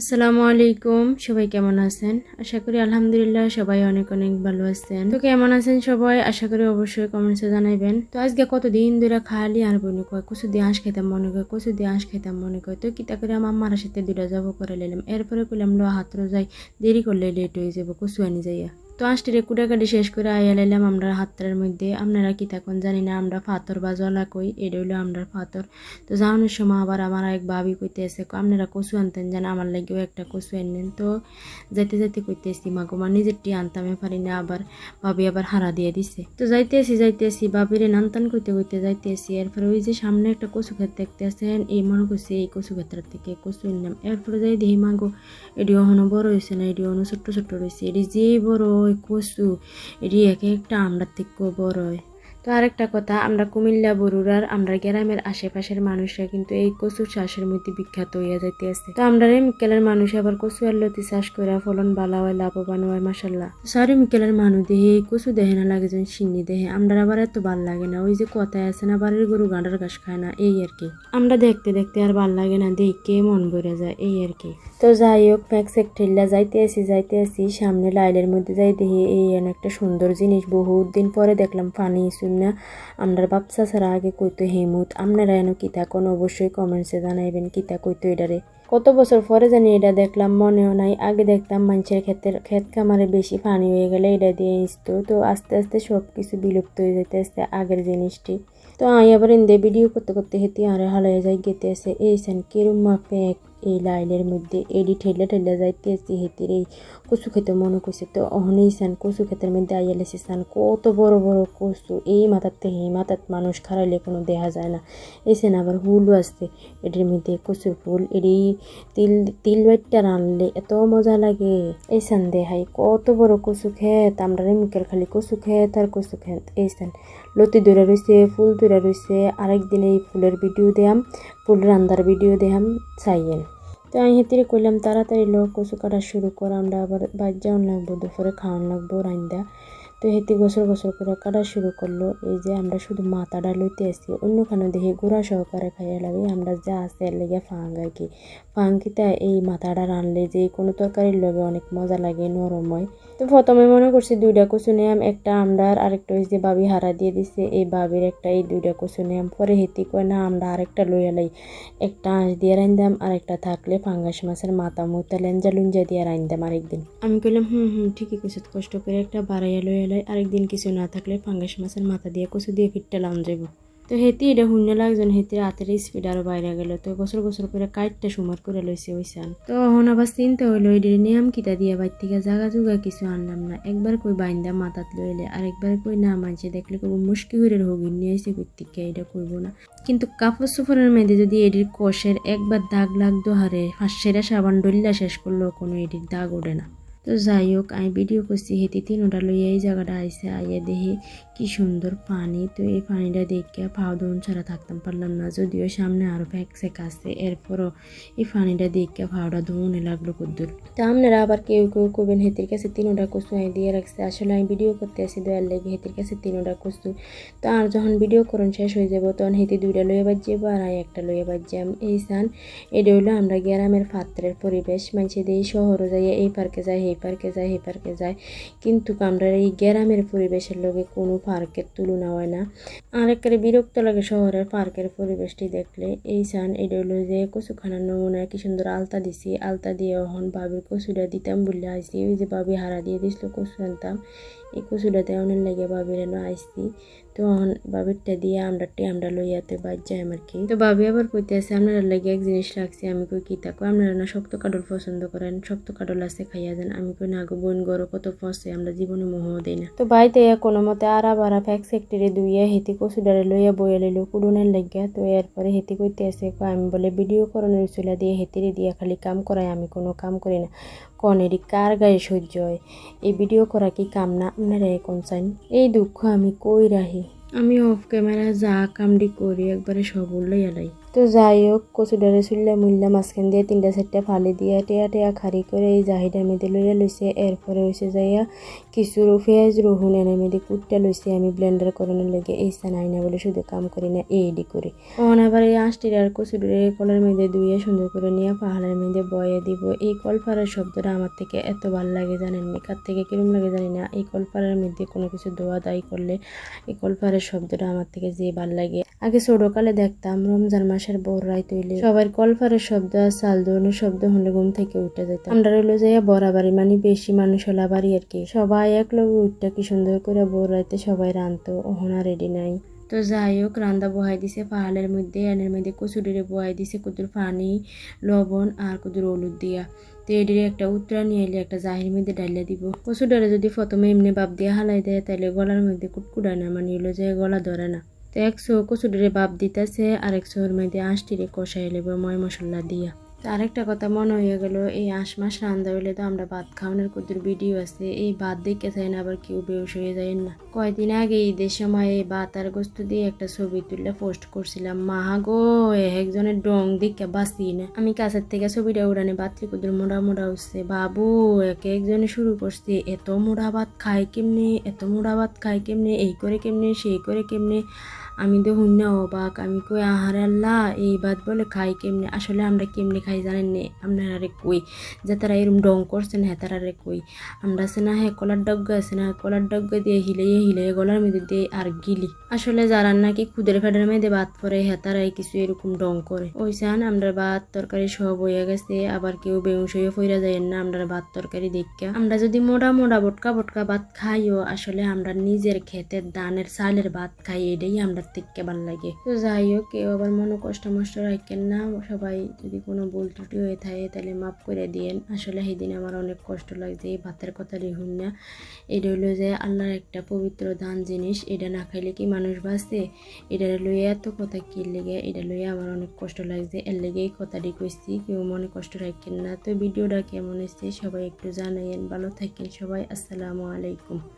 আসসালামু আলাইকুম, সবাই কেমন আছেন? আশা করি আলহামদুলিল্লাহ সবাই অনেক অনেক ভালো আছেন। তো কেমন আছেন সবাই? আশা করি অবশ্যই কমেন্টসে জানাইবেন। তো আজকে কতদিন ধরে খালি আর বনি কয়? কচু দিয়ে আঁশ খাইতাম মনে কয়, কচু দিয়ে আঁশ খাইতাম মনে কয়। তো কিতা করে আমার মার সাথে দুটা যাব করে নিলাম এরপরে কইলাম, লো হাতরো যাই দেরি করলে লেট হয়ে যাব কচু আনি যাইয়া। তো আঁশটিরে কুটাকাটি শেষ করে আইয়া লাইলাম আমরা হাতটার মধ্যে। আপনারা কি তখন জানি না, আমরা পাথর বা জলা কই এটা হইল আমরা পাথর তো যাওয়ানোর সময় আবার আমার এক ভাবি কইতে এসে আপনারা কচু আনতেন যেন আমার লাগেও একটা কচু আনেন তো যাইতে যাইতে কইতেছি, মা নিজেরটি আনতামে পারি না। আবার ভাবি আবার হারা দিয়ে দিছে। তো যাইতে আসি যাইতে আসি বাবিরে নানতান কইতে কইতে যাইতে আসি এরপরে ওই যে সামনে একটা কচু ক্ষেত দেখতে আসেন এই মনে করছি এই কচু ক্ষেত্রের থেকে কচু আনলাম। এরপরে যাই দেখি মাগো এটি অহনো বড় হয়েছে না এটি অহনো ছোট্ট ছোট্ট রয়েছে এটি যে বড় ওই কচু এটি এক একটা আমরার থেকেও বড় হয় তো আরেকটা কথা, আমরা কুমিল্লা বরুড়ার আমরা গ্রামের আশেপাশের মানুষরা কিন্তু এই কচু চাষের মধ্যে বিখ্যাত হইয়া যাইতে আছে তো আমরা মিকেলের মানুষ আবার কচু আর লতি চাষ করে ফলন বালা হয়, লাভবান হয় মাসাল্লাহ সারি মিকেলের মানুষ দেহে এই কচু দেহে না লাগে যেন সিন্নি দেহে। আমরা আবার এত ভালো লাগে না, ওই যে কথায় আছে না, বাড়ির গরু গাঁডার ঘাস খায় না, এই আর কি। আমরা দেখতে দেখতে আর ভালো লাগে না, দেখে মন ভরে যায়, এই আর কি। তো যাই হোক প্যাক সেক ঠেললা যাইতে আসি যাইতে আসি সামনে লাইলের মধ্যে যাই দেখি, এই একটা সুন্দর জিনিস, বহুত দিন পরে দেখলাম পানি শুননা আমরা বাপসা ছাড়া আগে কইতো হেমুত আপনারা এন কিতা কোন? অবশ্যই কমেন্টসে জানাইবেন কিতা কইতো এটারে কত বছর পরে জানি এটা দেখলাম, মনেও নাই। আগে দেখতাম মানুষের ক্ষেতের ক্ষেত খামারে বেশি পানি হয়ে গেলে এটা দিয়ে আসতো তো আস্তে আস্তে সব কিছু বিলুপ্ত হয়ে যেতে আসতে আগের জিনিসটি। তো আমি আবার ইন্দে ভিডিও করতে করতে হেঁটে আরে হালাই যাই, গেতে আসে এই সেন, কিরম মাপে এই লাইলের মধ্যে এডি ঠেলে ঠেলে যাইতে আসি হেতির এই কচু খেতে মনে করছে। তো অহনেই সান কচু ক্ষেতের মধ্যে আইয়া লেছে সান কত বড় বড় কচু, এই থেকে এই মাথার মানুষ খারাইলে কোনো দেখা যায় না। এই সেন আবার হুলও আসছে এটির মধ্যে কচুর ফুল, এডি তিল তিল বাইটটা রানলে এত মজা লাগে। এই সান দেখাই কত বড় কচু খেত আমরা রেমিকেল খালি কচু খেত আর কচু খেত। এই সান লতি দূরে রয়েছে ফুল দূরে রয়েছে আরেকদিন এই ফুলের ভিডিও দেয়াম, ফুল রান্দার ভিডিও দেখাম চাইয়েন। তো আমি হেতিরে কইলাম, তাড়াতাড়ি লোক কচু কাটা শুরু কর, আমরা আবার বাদ যাওয়ান লাগবো, দুপুরে খাওয়ান লাগবো রান্দা তো হেতি গোসল গোসল করে কাটা শুরু করল? এই যে আমরা শুধু মাথাটা লইতে আসি অন্যখানে দেখি গুঁড়া সহকারে খাইয়া লাগে, আমরা যা আছে এর লেগে ফাং আর কি। ফাঙ্কিতে এই মাথাটা রানলে যে কোনো তরকারির লগে অনেক মজা লাগে নরম হয় তো প্রথমে মনে করছি দুইটা কচু নিয়াম, একটা আমরার, আরেকটা যে বাবি হারা দিয়ে দিছে। এই বাবির একটা এই দুইটা কচু নিয়াম, পরে হেতি কয়, না, আমরা আরেকটা লইয়া লাই। একটা আঁশ দিয়ে রাইন্দাম আর একটা থাকলে ফাঙ্গাস মাছের মাথা মুতা, লেঞ্জা লুঞ্জা দিয়ে রাইন্দাম আরেকদিন। আমি কইলাম, হুম হুম, ঠিকই কইছত কষ্ট করে একটা বাড়াইয়া লইয়া লাই আরেকদিন কিছু না থাকলে ফাঙ্গাস মাছের মাথা দিয়ে কচু দিয়ে ফিটটা লাম যাইব। তো হেতি এটা শূন্য লাগজন হেতি হাতের স্পিড আরও বাইরে গেল। তো বছর বছর করে কাইটটা সুমার করে লইছে ওই সান তো এখন আবার চিন্তা হইল এটি নিয়ম কিতা দিয়া বাইর থেকে জাগা জুগা কিছু আনলাম না। একবার কই বাইন্দা মাথাত লইলে আরেকবার কই না মানছে, দেখলে কব মুশকি হইরে হোগিন নিয়ে আইসে কইতিকে এটা করব না। কিন্তু কাপড় সুফরের মেয়েদের যদি এটির কষের একবার দাগ লাগতো হারে, ফাঁসেরা সাবান ডলিলা শেষ করলেও কোনো এটির দাগ ওঠে না। তো যাই হোক আমি ভিডিও করছি, হেঁটে তিনোটা লইয়া এই জায়গাটা আইসে আইয়া দেখি কি সুন্দর পানি। তো এই পানিটা দেখে পাও দোন ছাড়া থাকতাম পারলাম না, যদিও সামনে আরও ফ্যাক সেক আছে, এরপরও এই পানিটা দেখে পাওটা ধুনে লাগল কুদ্দুর। তো আপনারা আবার কেউ কেউ করবেন হেতির কাছে তিনোটা কচু আমি দিয়ে রাখছে। আসলে আমি ভিডিও করতে আসি দয়ার লেগে হেতির কাছে তিনোটা কচু। তো আর যখন ভিডিও করুন শেষ হয়ে যাব, তখন হেতি দুইটা লইয়া বাজ্যাবো আর আমি একটা লইয়া বাজ্যাম। এই সান এটা হলো আমরা গ্রামের পাত্রের পরিবেশ। মানুষের দিয়ে শহরে যাইয়া এই পার্কে যাই পার্কে যায় এই পার্কে যায়। কিন্তু আমরা এই গ্রামের পরিবেশের লগে কোনো পার্কের তুলনা হয় না। আর একেবারে বিরক্ত লাগে শহরের পার্কের পরিবেশটি দেখলে। এই সান এটা হলো যে কচুখানার নমুনা কি সুন্দর আলতা দিছি। আলতা দিয়ে এখন বাবির কচুটা দিতাম বললে আইসি ওই যে বাবি হারা দিয়ে দিছিল কচু আনতাম। এই কচুটাতে অনেক লাগে বাবির এনে আইসি তো এখন বাবিরটা দিয়ে আমরা টে আমরা লইয়াতে বাদ যাই আমার কি। তো বাবি আবার কইতে আছে আপনারা লাগে এক জিনিস রাখছি। আমি কই কি থাকো আপনারা না শক্ত কাডল পছন্দ করেন। শক্ত কাডল আছে, খাইয়া যান আমি কই না গো বোন গরো কত ফসে আমরা জীবনে মোহ দেই না। তো বাইতে কোনো মতে আরা বারা ফ্যাক সেক্টরে দুইয়া হেতি কচুডারে লইয়া বইয়া লইলো কুড়ুনের লাগিয়া। তো এরপরে হেতি কইতে আছে কয় আমি বলে ভিডিও করণের চুলা দিয়ে হেতিরে দিয়া খালি কাম করাই আমি কোনো কাম করি না। কনেরই কার গায়ে সহ্য হয়? এই ভিডিও করা কি কাম না? আপনারা কোন চাইন এই দুঃখ আমি কই রাহি? আমি অফ ক্যামেরা যা কামডি করি একবারে সব উল্লাই আলাই তো যাই হোক কচুডারে চুল্লা মুল্লা মাঝখান দিয়ে, তিনটা চারটা ফালি দিয়ে, টেয়া টেয়া খারি করে এই জাহিদার মেয়েদের লইয়া লইছে এরপরে হয়েছে যাইয়া কিছু পেঁয়াজ রহুন এনে মেয়েদের কুটটা লইছে আমি ব্লেন্ডার করানোর লেগে। এই সানাই না বলে শুধু কাম করি না এইডি করি অন আবার এই আঁশটির আর কচুডারে কলের মেয়েদে ধুয়ে সুন্দর করে নিয়ে পাহাড়ের মেয়েদে বয়ে দিব। এই কলফারের শব্দটা আমার থেকে এত ভালো লাগে জানেন কার থেকে কিরম লাগে জানি না? এই কলফারের মধ্যে কোনো কিছু দোয়া দায়ী করলে এই কলফারের শব্দটা আমার থেকে যে ভালো লাগে। আগে ছোটকালে দেখতাম রমজান মাসের বড় রায় তৈলে সবার কলফারের শব্দ আর চাল দৌড়ানোর শব্দ হলে ঘুম থেকে উঠে যেত আমরা রইল যাইয়া বরাবারি মানে বেশি মানুষ হলা বাড়ি আর কি। সবাই এক লগে উঠটা কি সুন্দর করে বড় রাইতে সবাই রানতো ওহনা রেডি নাই। তো যাই হোক, রান্দা বহাই দিছে পাহাড়ের মধ্যে, এনের মধ্যে কচুরিরে বহাই দিছে কুদুর পানি, লবণ আর কুদুর হলুদ দিয়া। তো এটির একটা উত্তরা নিয়ে এলে একটা জাহির মধ্যে ডালিয়া দিব। কচুডারে যদি প্রথমে এমনি বাপ দিয়ে হালাই দেয় তাহলে গলার মধ্যে কুটকুটায় না মানে এলো যে গলা ধরে না। তো একশো কচুরিরে বাপ দিতেছে আর একশোর মধ্যে আঁশটিরে কষাই লেব ময় মশলা দিয়া। আরেকটা কথা মনে হয়ে গেল, এই আঁশ মাস রান্দা হইলে তো আমরা ভাত খাওয়ানোর কুদুর ভিডিও আছে, এই ভাত দেখে চাই না আবার কেউ বেউস হয়ে যায় না। কয়দিন আগে ঈদের সময় এই ভাত আর গোস্ত দিয়ে একটা ছবি তুলে পোস্ট করছিলাম, মাহা গো একজনের ডং দিকে বাঁচি না। আমি কাছের থেকে ছবিটা উড়ানে বাতরি কুদুর মোড়া মোড়া উঠছে, বাবু, এক একজনে শুরু করছে, এত মোড়া ভাত খায় কেমনে, এত মোড়া ভাত খায় কেমনে, এই করে কেমনে, সেই করে কেমনে আমি তো হুন্না অবাক, আমি কই, আহারে আল্লাহ, এই বাদ বলে খাই কেমনে? আসলে আমরা কেমনে খাই জানেন নে? আপনারা রে কই? যে তারা এরম ডং করছেন হ্যাঁ তারা রে কই? আমরা আছে না হ্যাঁ কলার ডগ্গা আছে না, কলার ডগ্গা দিয়ে হিলাইয়ে হিলাইয়ে গলার মধ্যে দিয়ে আর গিলি। আসলে যারা নাকি খুদের ফেডের মধ্যে ভাত পরে হ্যাঁ তারাই কিছু এরকম ডং করে। ওই আমরা ভাত তরকারি সব হয়ে গেছে, আবার কেউ বেউস হয়ে ফইরা যায় না, আমরা ভাত তরকারি দেখা আমরা যদি মোটা মোটা বটকা বটকা ভাত খাইও, আসলে আমরা নিজের ক্ষেতের দানের চালের ভাত খাই, এটাই আমরা থেকে ভালো লাগে। তো যাই হোক, কেউ আবার মনে কষ্ট মষ্ট রাখেন না। সবাই যদি কোনো ভুল ত্রুটি হয়ে থাকে, তাহলে মাফ করে দিয়েন। আসলে সেদিন আমার অনেক কষ্ট লাগছে, এই ভাতের কথা রেহুন না। এটা হলো যে আল্লাহর একটা পবিত্র দান জিনিস। এটা না খাইলে কি মানুষ বাঁচে? এটা লইয়ে এত কথা কি লেগে? এটা লইয়ে আমার অনেক কষ্ট লাগছে। এর লেগে এই কথাটি কইছি, কেউ মনে কষ্ট রাখেন না। তো ভিডিওটা কেমন এসছে সবাই একটু জানাইয়েন। ভালো থাকেন সবাই। আসসালামু আলাইকুম।